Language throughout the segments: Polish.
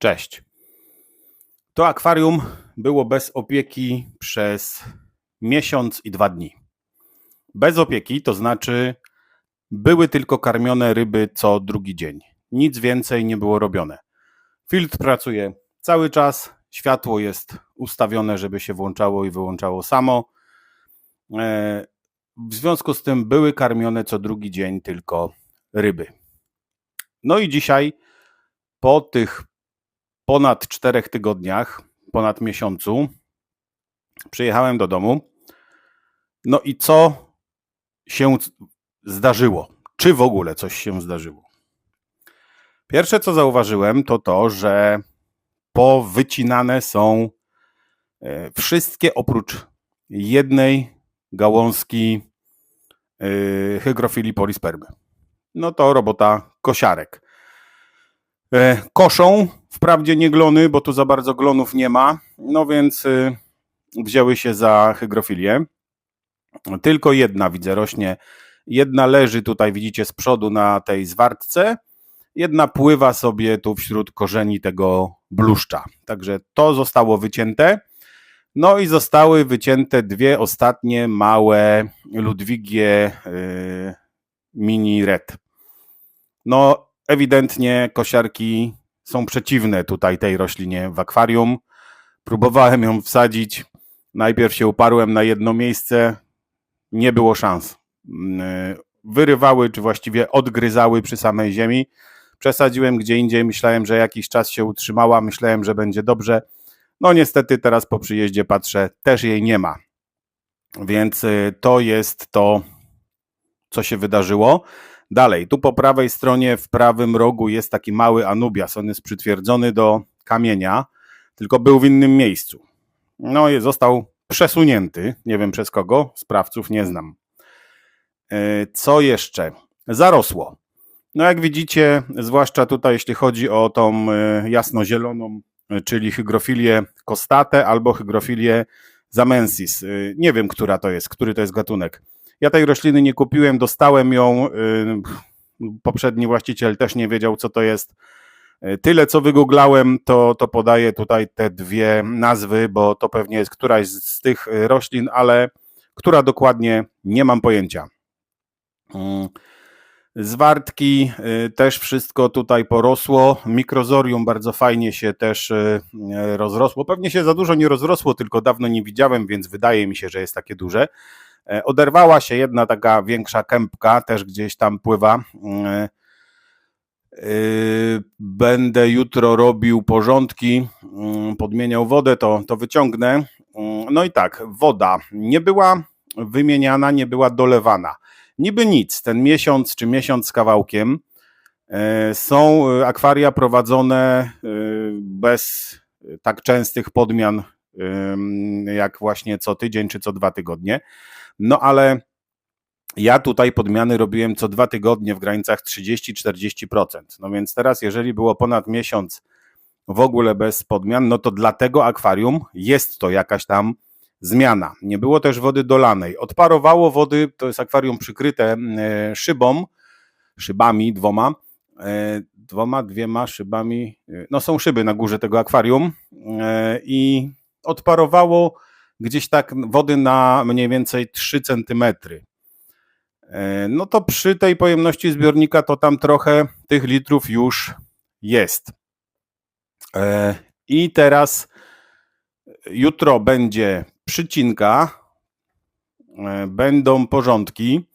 Cześć. To akwarium było bez opieki przez miesiąc i dwa dni. Bez opieki to znaczy były tylko karmione ryby co drugi dzień. Nic więcej nie było robione. Filtr pracuje cały czas, światło jest ustawione, żeby się włączało i wyłączało samo. E, W związku z tym były karmione co drugi dzień tylko ryby. No i dzisiaj, po tych ponad czterech tygodniach, ponad miesiącu, przyjechałem do domu. No i co się zdarzyło? Czy w ogóle coś się zdarzyło? Pierwsze, co zauważyłem, to to, że powycinane są e, wszystkie oprócz jednej gałązki e, hygrofilii polispermy. No to robota kosiarek. E, Koszą, wprawdzie nie glony, bo tu za bardzo glonów nie ma, no więc y, wzięły się za hygrofilię. Tylko jedna widzę rośnie. Jedna leży tutaj, widzicie, z przodu na tej zwartce. Jedna pływa sobie tu wśród korzeni tego bluszcza. Także to zostało wycięte. No i zostały wycięte dwie ostatnie małe Ludwigie y, mini red. No, ewidentnie kosiarki są przeciwne tutaj tej roślinie w akwarium. Próbowałem ją wsadzić. Najpierw się uparłem na jedno miejsce. Nie było szans. Mm, Wyrywały, czy właściwie odgryzały przy samej ziemi. Przesadziłem gdzie indziej. Myślałem, że jakiś czas się utrzymała. Myślałem, że będzie dobrze. No niestety teraz po przyjeździe patrzę, też jej nie ma. Więc y, to jest to, co się wydarzyło. Dalej, tu po prawej stronie w prawym rogu jest taki mały anubias. On jest przytwierdzony do kamienia, tylko był w innym miejscu. No i został przesunięty. Nie wiem przez kogo, sprawców nie znam. E, Co jeszcze? Zarosło. No jak widzicie, zwłaszcza tutaj, jeśli chodzi o tą e, jasnozieloną, e, czyli hygrofilię costate albo hygrofilię zamensis. Nie wiem, która to jest, który to jest gatunek. Ja tej rośliny nie kupiłem, dostałem ją. y, Poprzedni właściciel też nie wiedział, co to jest. Y, Tyle, co wygooglałem, to, to podaję tutaj te dwie nazwy, bo to pewnie jest któraś z, z tych y, roślin, ale która dokładnie nie mam pojęcia. Zwartki też wszystko tutaj porosło. Mikrozorium bardzo fajnie się też rozrosło. Pewnie się za dużo nie rozrosło, tylko dawno nie widziałem, więc wydaje mi się, że jest takie duże. E, Oderwała się jedna taka większa kępka, też gdzieś tam pływa. E, e, Będę jutro robił porządki, mm, podmieniał wodę, to, to wyciągnę. Mm, No i tak, woda nie była wymieniana, nie była dolewana. Niby nic, ten miesiąc czy miesiąc z kawałkiem. Są akwaria prowadzone bez tak częstych podmian, jak właśnie co tydzień czy co dwa tygodnie. No ale ja tutaj podmiany robiłem co dwa tygodnie w granicach 30-40%. No więc teraz, jeżeli było ponad miesiąc w ogóle bez podmian, no to dla tego akwarium jest to jakaś tam zmiana. Nie było też wody dolanej. Odparowało wody, to jest akwarium przykryte e, szybą, szybami dwoma, e, dwoma, dwiema szybami, e, no są szyby na górze tego akwarium i odparowało gdzieś tak wody na mniej więcej 3 centymetry. E, No to przy tej pojemności zbiornika to tam trochę tych litrów już jest. E, I teraz jutro będzie przycinka, e, będą porządki.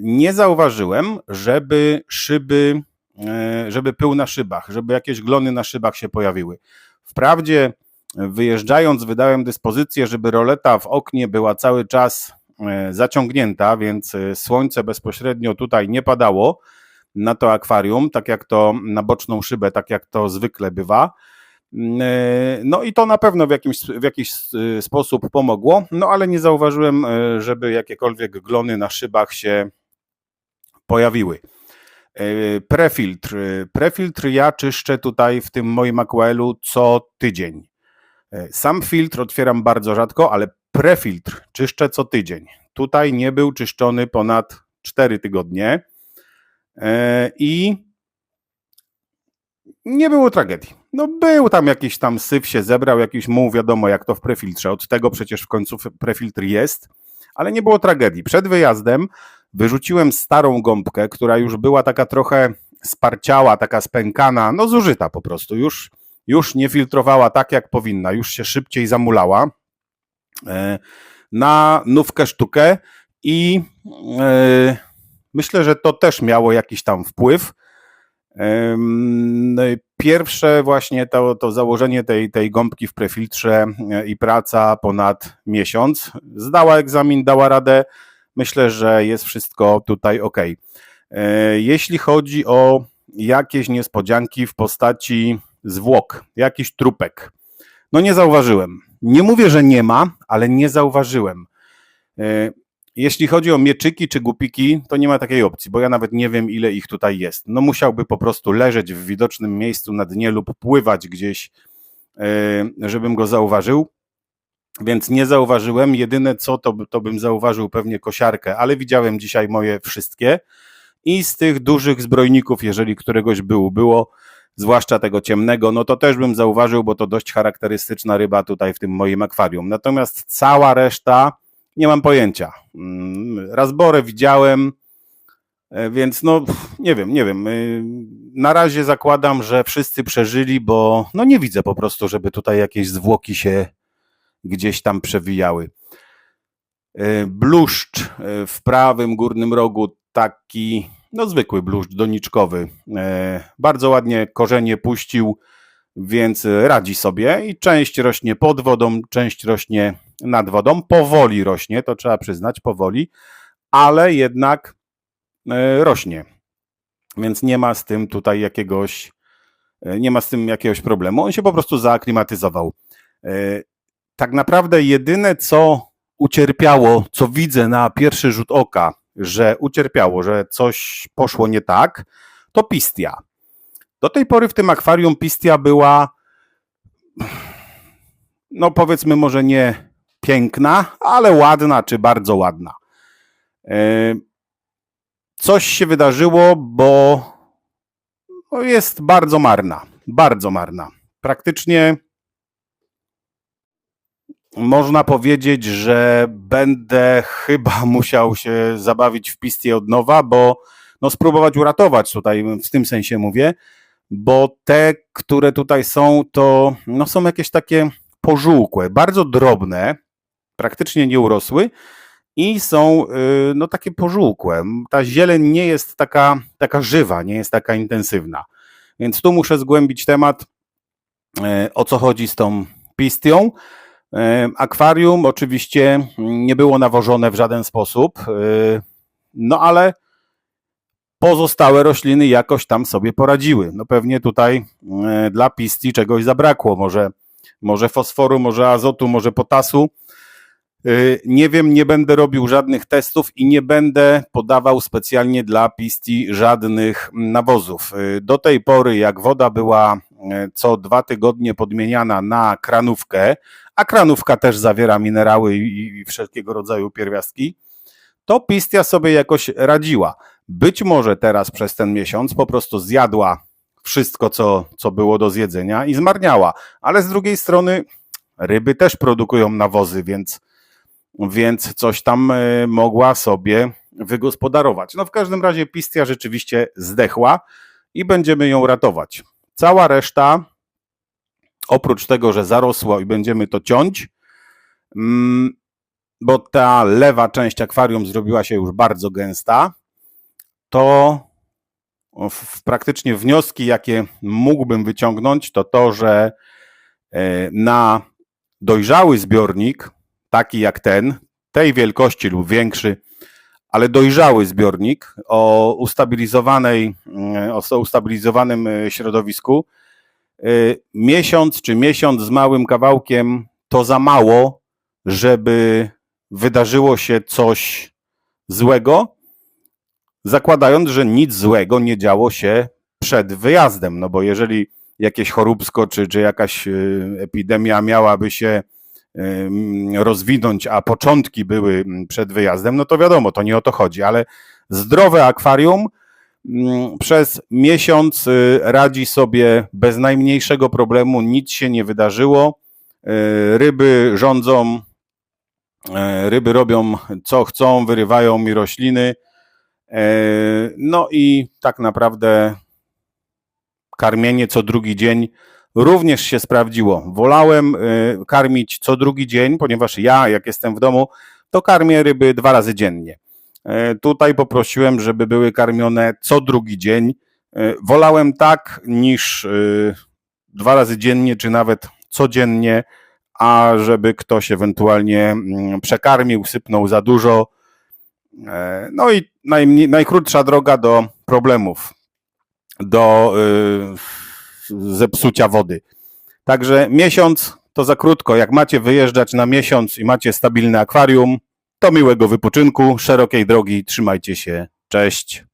Nie zauważyłem, żeby szyby, żeby pył na szybach, żeby jakieś glony na szybach się pojawiły. Wprawdzie wyjeżdżając wydałem dyspozycję, żeby roleta w oknie była cały czas e, zaciągnięta, więc e, słońce bezpośrednio tutaj nie padało na to akwarium, tak jak to na boczną szybę, tak jak to zwykle bywa. Mm, e, No i to na pewno w jakimś, w jakiś sposób pomogło, no ale nie zauważyłem, żeby jakiekolwiek glony na szybach się pojawiły. Prefiltr. Prefiltr ja czyszczę tutaj w tym moim aquelu co tydzień. E, Sam filtr otwieram bardzo rzadko, ale prefiltr czyszczę co tydzień. Tutaj nie był czyszczony ponad 4 tygodnie. E, I nie było tragedii. No był tam jakiś tam syf się zebrał, jakiś muł, wiadomo jak to w prefiltrze. Od tego przecież w końcu prefiltr jest, ale nie było tragedii. Przed wyjazdem wyrzuciłem starą gąbkę, która już była taka trochę sparciała, taka spękana, no zużyta po prostu. Już, już nie filtrowała tak jak powinna, już się szybciej zamulała. E, na nówkę sztukę i e, myślę, że to też miało jakiś tam wpływ. No pierwsze właśnie to, to założenie tej, tej gąbki w prefiltrze e, i praca ponad miesiąc. Zdała egzamin, dała radę. Myślę, że jest wszystko tutaj ok. Jeśli chodzi o jakieś niespodzianki w postaci zwłok, jakiś trupek, no nie zauważyłem. Nie mówię, że nie ma, ale nie zauważyłem. E, jeśli chodzi o mieczyki czy gupiki, to nie ma takiej opcji, bo ja nawet nie wiem, ile ich tutaj jest. No musiałby po prostu leżeć w widocznym miejscu na dnie lub pływać gdzieś, e, żebym go zauważył. Więc nie zauważyłem. Jedyne co, to, to bym zauważył pewnie kosiarkę, ale widziałem dzisiaj moje wszystkie. I z tych dużych zbrojników, jeżeli któregoś było, było zwłaszcza tego ciemnego, no to też bym zauważył, bo to dość charakterystyczna ryba tutaj w tym moim akwarium. Natomiast cała reszta nie mam pojęcia. Mm, Razborę widziałem, e, więc no nie wiem, nie wiem. Y, na razie zakładam, że wszyscy przeżyli, bo no nie widzę po prostu, żeby tutaj jakieś zwłoki się gdzieś tam przewijały. E, bluszcz e, w prawym górnym rogu taki no zwykły bluszcz doniczkowy. E, bardzo ładnie korzenie puścił, więc radzi sobie i część rośnie pod wodą, część rośnie nad wodą. Powoli rośnie, to trzeba przyznać, powoli, ale jednak e, rośnie. Więc nie ma z tym tutaj jakiegoś, e, nie ma z tym jakiegoś problemu. On się po prostu zaaklimatyzował. Tak naprawdę jedyne, co ucierpiało, co widzę na pierwszy rzut oka, że ucierpiało, że coś poszło nie tak, to Pistia. Do tej pory w tym akwarium Pistia była, no powiedzmy może nie piękna, ale ładna czy bardzo ładna. E, coś się wydarzyło, bo jest bardzo marna, bardzo marna. Praktycznie można powiedzieć, że będę chyba musiał się zabawić w pistie od nowa, bo no spróbować uratować tutaj, w tym sensie mówię, bo te, które tutaj są, to no są jakieś takie pożółkłe, bardzo drobne, praktycznie nie urosły i są y, no takie pożółkłe. Ta zieleń nie jest taka, taka żywa, nie jest taka intensywna. Więc tu muszę zgłębić temat, y, o co chodzi z tą pistią. Akwarium oczywiście nie było nawożone w żaden sposób, e, no ale pozostałe rośliny jakoś tam sobie poradziły. No pewnie tutaj e, dla pistii czegoś zabrakło, może, może fosforu, może azotu, może potasu. E, nie wiem, nie będę robił żadnych testów i nie będę podawał specjalnie dla pistii żadnych nawozów. Do tej pory, jak woda była co dwa tygodnie podmieniana na kranówkę, a kranówka też zawiera minerały i, wszelkiego rodzaju pierwiastki, to Pistia sobie jakoś radziła. Być może teraz przez ten miesiąc po prostu zjadła wszystko, co, co było do zjedzenia i zmarniała. Ale z drugiej strony ryby też produkują nawozy, więc, więc coś tam e, mogła sobie wygospodarować. No w każdym razie Pistia rzeczywiście zdechła i będziemy ją ratować. Cała reszta oprócz tego, że zarosło i będziemy to ciąć, mm, bo ta lewa część akwarium zrobiła się już bardzo gęsta, to w, praktycznie wnioski, jakie mógłbym wyciągnąć, to to, że e, na dojrzały zbiornik, taki jak ten, tej wielkości lub większy, ale dojrzały zbiornik o ustabilizowanej, mm, o ustabilizowanym e, środowisku, miesiąc czy miesiąc z małym kawałkiem to za mało, żeby wydarzyło się coś złego, zakładając, że nic złego nie działo się przed wyjazdem. No bo jeżeli jakieś choróbsko czy, czy jakaś y, epidemia miałaby się y, rozwinąć, a początki były przed wyjazdem, no to wiadomo, to nie o to chodzi, ale zdrowe akwarium Mm, Przez miesiąc y, radzi sobie bez najmniejszego problemu, nic się nie wydarzyło. Y, Ryby rządzą, y, ryby robią co chcą, wyrywają mi rośliny. No i tak naprawdę karmienie co drugi dzień również się sprawdziło. Wolałem karmić co drugi dzień, ponieważ ja, jak jestem w domu, to karmię ryby dwa razy dziennie. E, Tutaj poprosiłem, żeby były karmione co drugi dzień. E, Wolałem tak niż y, dwa razy dziennie, czy nawet codziennie, a żeby ktoś ewentualnie mm, przekarmił, sypnął za dużo. E, No i najmniej, najkrótsza droga do problemów, do zepsucia wody. Także miesiąc to za krótko. Jak macie wyjeżdżać na miesiąc i macie stabilne akwarium, to miłego wypoczynku, szerokiej drogi, trzymajcie się. Cześć.